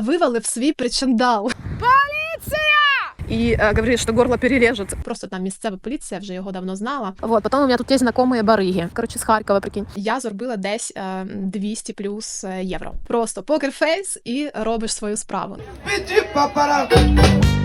вывалив свій причандал. и э, говорит, что горло перережет. Просто там місцева поліція вже його давно знала. Вот, потом у меня тут есть знакомые барыги, короче, с Харькова, прикинь. Я заробила десь е, 200 плюс е, євро. Просто покерфейс і робиш свою справу. Pedi pra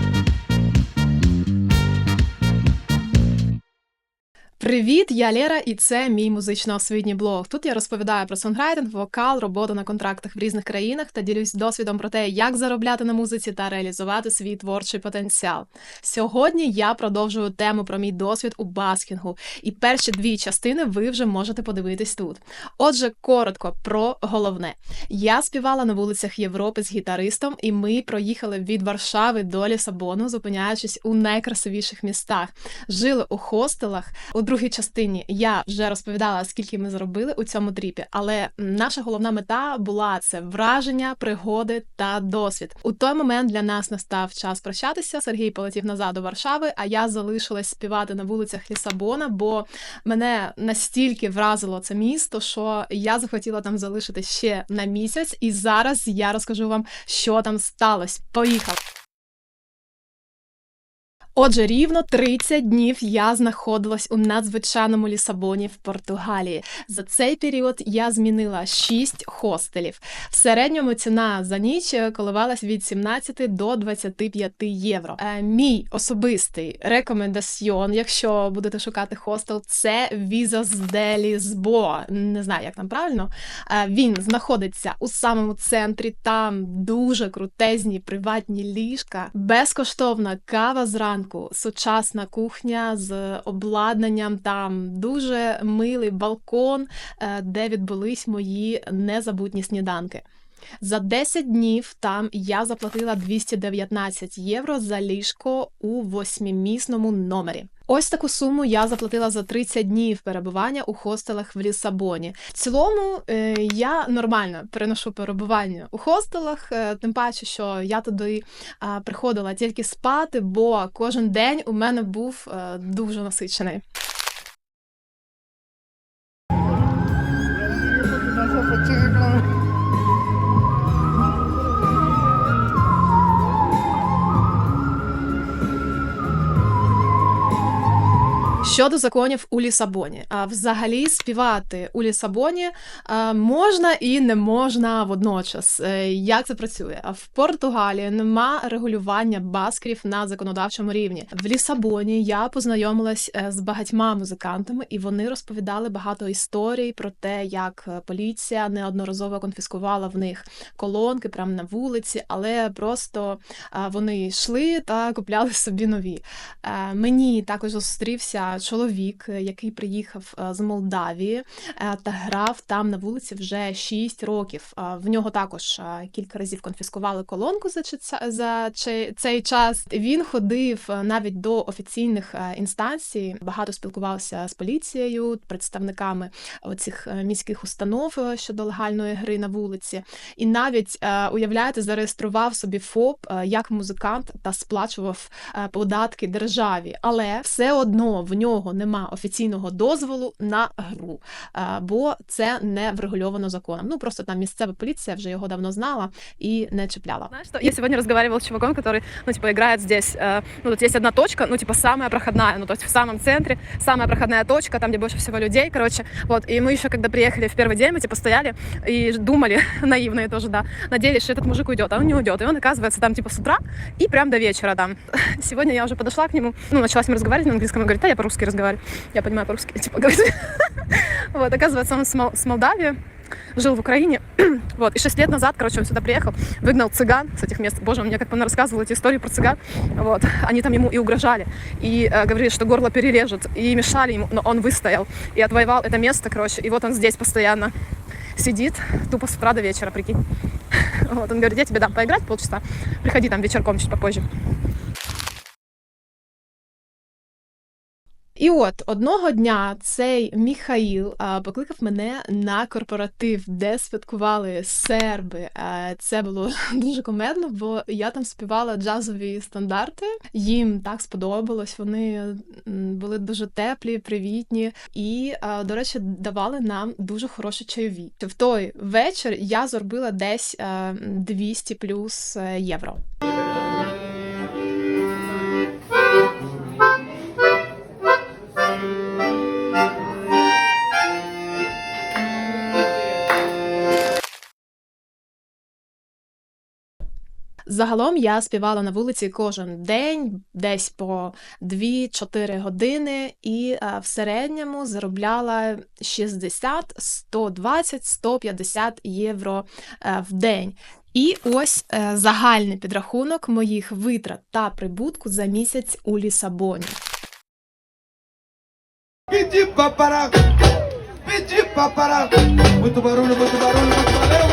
Привіт, я Лера, і це мій музично-освітній блог. Тут я розповідаю про сонграйтинг, вокал, роботу на контрактах в різних країнах та ділюсь досвідом про те, як заробляти на музиці та реалізувати свій творчий потенціал. Сьогодні я продовжую тему про мій досвід у баскінгу, і перші дві частини ви вже можете подивитись тут. Отже, коротко про головне. Я співала на вулицях Європи з гітаристом, і ми проїхали від Варшави до Лісабону, зупиняючись у найкрасивіших містах. Жили у хостелах. У другій частині я вже розповідала, скільки ми заробили у цьому тріпі, але наша головна мета була це враження, пригоди та досвід. У той момент для нас настав час прощатися. Сергій полетів назад до Варшави, а я залишилась співати на вулицях Лісабона, бо мене настільки вразило це місто, що я захотіла там залишитись ще на місяць, і зараз я розкажу вам, що там сталося. Поїхали! Отже, рівно 30 днів я знаходилась у надзвичайному Лісабоні в Португалії. За цей період я змінила 6 хостелів. В середньому ціна за ніч коливалась від 17 до 25 євро. Е, мій особистий рекомендаціон, якщо будете шукати хостел, це Віза з Делі Збо. Не знаю, як там правильно. Е, Він знаходиться у самому центрі. Там дуже крутезні приватні ліжка, безкоштовна кава зранку, сучасна кухня з обладнанням. Там дуже милий балкон, е, де відбулись мої незабутні сніданки. За 10 днів там я заплатила 219 євро за ліжко у восьмимісному номері. Ось таку суму я заплатила за 30 днів перебування у хостелах в Лісабоні. В цілому е, я нормально переношу перебування у хостелах, е, тим паче, що я туди е, приходила тільки спати, бо кожен день у мене був дуже насичений. Щодо законів у Лісабоні, а взагалі співати у Лісабоні а, можна і не можна водночас. Е, Як це працює? В Португалії нема регулювання баскерів на законодавчому рівні. В Лісабоні я познайомилась е, з багатьма музикантами, і вони розповідали багато історій про те, як е, поліція неодноразово конфіскувала в них колонки прямо на вулиці, але просто вони йшли та купляли собі нові. Е, Мені також зустрівся чоловік, е, який приїхав е, з Молдавії е, та грав там на вулиці вже 6 років. В нього також кілька разів конфіскували колонку за за цей час. Він ходив навіть до офіційних інстанцій, багато спілкувався з поліцією, представниками оцих міських установ щодо легальної гри на вулиці. І навіть уявляєте, зареєстрував собі ФОП як музикант та сплачував податки державі, але все одно в нього нема офіційного дозволу на гру, е, бо це не врегульовано законом. Ну просто там місцева поліція вже його давно знала і не чіпляла. Знаешь, что я сегодня разговаривала с чуваком, который, ну, типа, играет здесь. э, ну, тут есть одна точка, ну, типа, самая проходная, ну, то есть в самом центре, самая проходная точка, там, где больше всего людей, короче. Вот, и мы еще, когда приехали в первый день, мы, типа, стояли и думали, наивные тоже, да, надеялись, что этот мужик уйдет, а он не уйдет. И он, оказывается, там, типа, с утра и прям до вечера там. Сегодня я уже подошла к нему, ну, начала с ним разговаривать на английском, он говорит, да, я по-русски разговариваю. Я понимаю по-русски, типа, говорит. Вот, оказывается, он с Мол- с Молдавии, жил в Украине, вот, и шесть лет назад, короче, он сюда приехал, выгнал цыган с этих мест. Боже, он мне как бы рассказывал эти истории про цыган, вот, они там ему и угрожали, и э, говорили, что горло перережет, и мешали ему, но он выстоял и отвоевал это место, короче, и вот он здесь постоянно сидит, тупо с утра до вечера, прикинь. Вот, он говорит, я тебе дам поиграть полчаса, приходи там вечерком чуть попозже. І от одного дня цей Міхаїл покликав мене на корпоратив, де святкували серби. Це було дуже комедно, бо я там співала джазові стандарти. Їм так сподобалось. Вони були дуже теплі, привітні, і, до речі, давали нам дуже хороші чайові. В той вечір я заробила десь а, 200 плюс е, євро. Загалом я співала на вулиці кожен день, десь по 2-4 години, і е, в середньому заробляла 60, 120, 150 євро е, в день. І ось е, загальний підрахунок моїх витрат та прибутку за місяць у Лісабоні. Pedi pra parar, pedi pra parar. Muito barulho, muito barulho,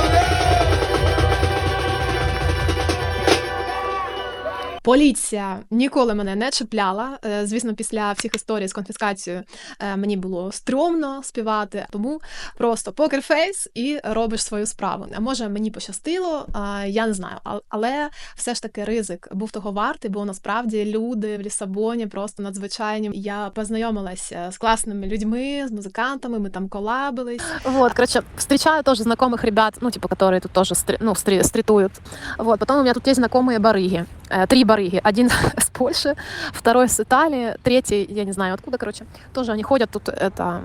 Поліція ніколи мене не чіпляла. Е, Звісно, після всіх історій з конфіскацією е, мені було стрьомно співати, тому просто покерфейс і робиш свою справу. А може мені пощастило, а, я не знаю, А- але все ж таки ризик був того вартий, бо насправді люди в Лісабоні просто надзвичайні. Я познайомилася з класними людьми, з музикантами. Ми там колабились. Вот, короче, встречаю тоже знакомых ребят, ну, типа, которые тут тоже стри- ну, стри- стритуют. Вот, потом у меня тут есть знакомые барыги. Э, Три барыги. Один с Польши, второй с Италии, третий, я не знаю откуда, короче. Тоже они ходят тут, это,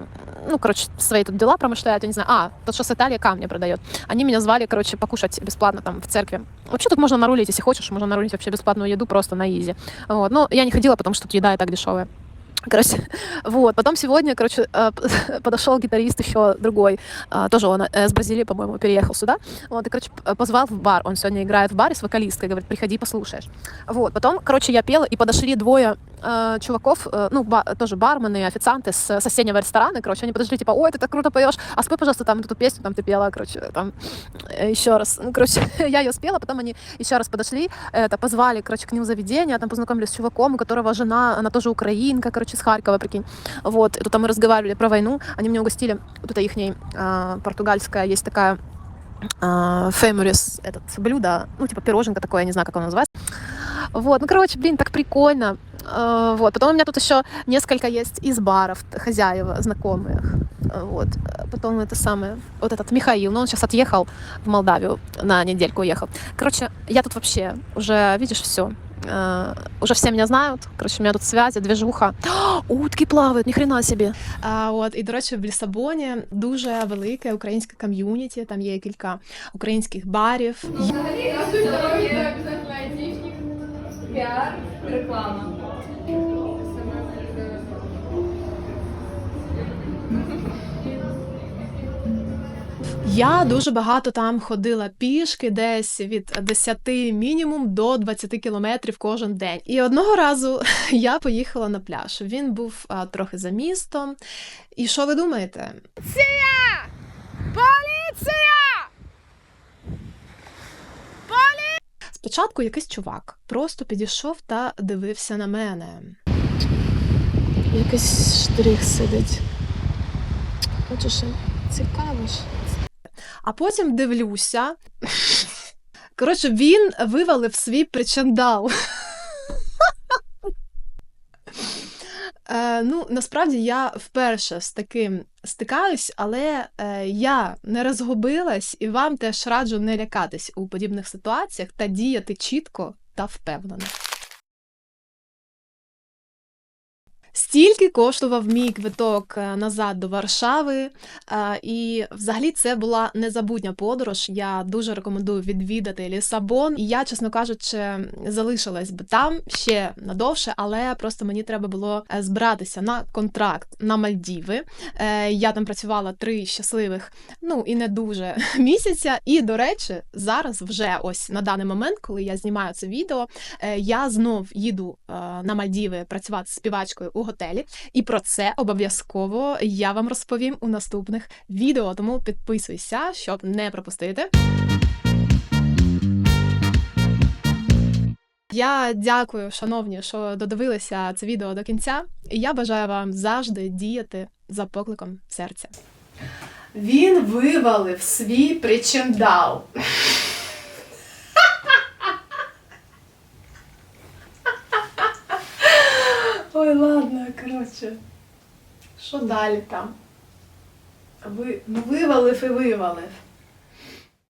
ну, короче, свои тут дела промышляют, я не знаю. А, тот, что с Италии камни продает. Они меня звали, короче, покушать бесплатно там в церкви. Вообще тут можно нарулить, если хочешь, можно нарулить вообще бесплатную еду просто на изи. Вот. Но я не ходила, потому что тут еда и так дешевая. Короче, вот. Потом сегодня, короче, э, подошел гитарист еще другой, тоже он из с Бразилии, по-моему, переехал сюда. Вот, и, короче, позвал в бар. Он сегодня играет в баре с вокалисткой, говорит, приходи, послушаешь. Вот. Потом, короче, я пела, и подошли двое э, чуваков, э, ну, ба- тоже бармены, официанты с соседнего ресторана, короче, они подошли, типа, ой, ты так круто поешь, а спой, пожалуйста, там эту песню, там ты пела, короче, там э, еще раз. Ну, короче, я ее спела, потом они еще раз подошли, это, позвали, короче, к ним в заведение, там познакомились с чуваком, у которого жена, она тоже украинка, короче, с Харькова, прикинь. Вот, и тут там мы разговаривали про войну, они меня угостили, вот это их португальская, есть такая фемурис, этот блюдо, ну, типа пироженка такое, я не знаю, как оно называется. Вот, ну, короче, блин, так прикольно. А, Вот, потом у меня тут еще несколько есть из баров, т- хозяева, знакомых. А, Вот, А потом это самое, вот этот Михаил, ну, он сейчас отъехал в Молдавию, на недельку уехал. Короче, я тут вообще уже, видишь, все. уже все меня знают. Короче, у меня тут связи, движуха. Утки плавают, ни хрена себе. А от і до речі, в Лісабоні дуже велике українське ком'юніті. Там є кілька українських барів. Пиар, реклама. Я дуже багато там ходила пішки, десь від 10 мінімум до 20 кілометрів кожен день. І одного разу я поїхала на пляж. Він був а, трохи за містом. І що ви думаєте? Спочатку якийсь чувак просто підійшов та дивився на мене. Якийсь штрих сидить. Хочеш, цікаво ж. А потім дивлюся. Коротше, він вивалив свій причандал. Е, ну, насправді я вперше з таким стикаюсь, але е, я не розгубилась і вам теж раджу не лякатись у подібних ситуаціях та діяти чітко та впевнено. Стільки коштував мій квиток е, назад до Варшави, е, і взагалі це була незабутня подорож. Я дуже рекомендую відвідати Лісабон. І я, чесно кажучи, залишилась би там ще надовше, але просто мені треба було е, збиратися на контракт на Мальдіви. Я там працювала три щасливих, ну і не дуже місяця. І до речі, зараз вже ось на даний момент, коли я знімаю це відео, я знов їду на Мальдіви працювати співачкою у готелі. І про це обов'язково я вам розповім у наступних відео. Тому підписуйся, щоб не пропустити. Я дякую, шановні, що додивилися це відео до кінця, і я бажаю вам завжди діяти за покликом серця. Він вивалив свій причиндал. Ладно. Що далі там? Ви, ну, вивалив і вивалив.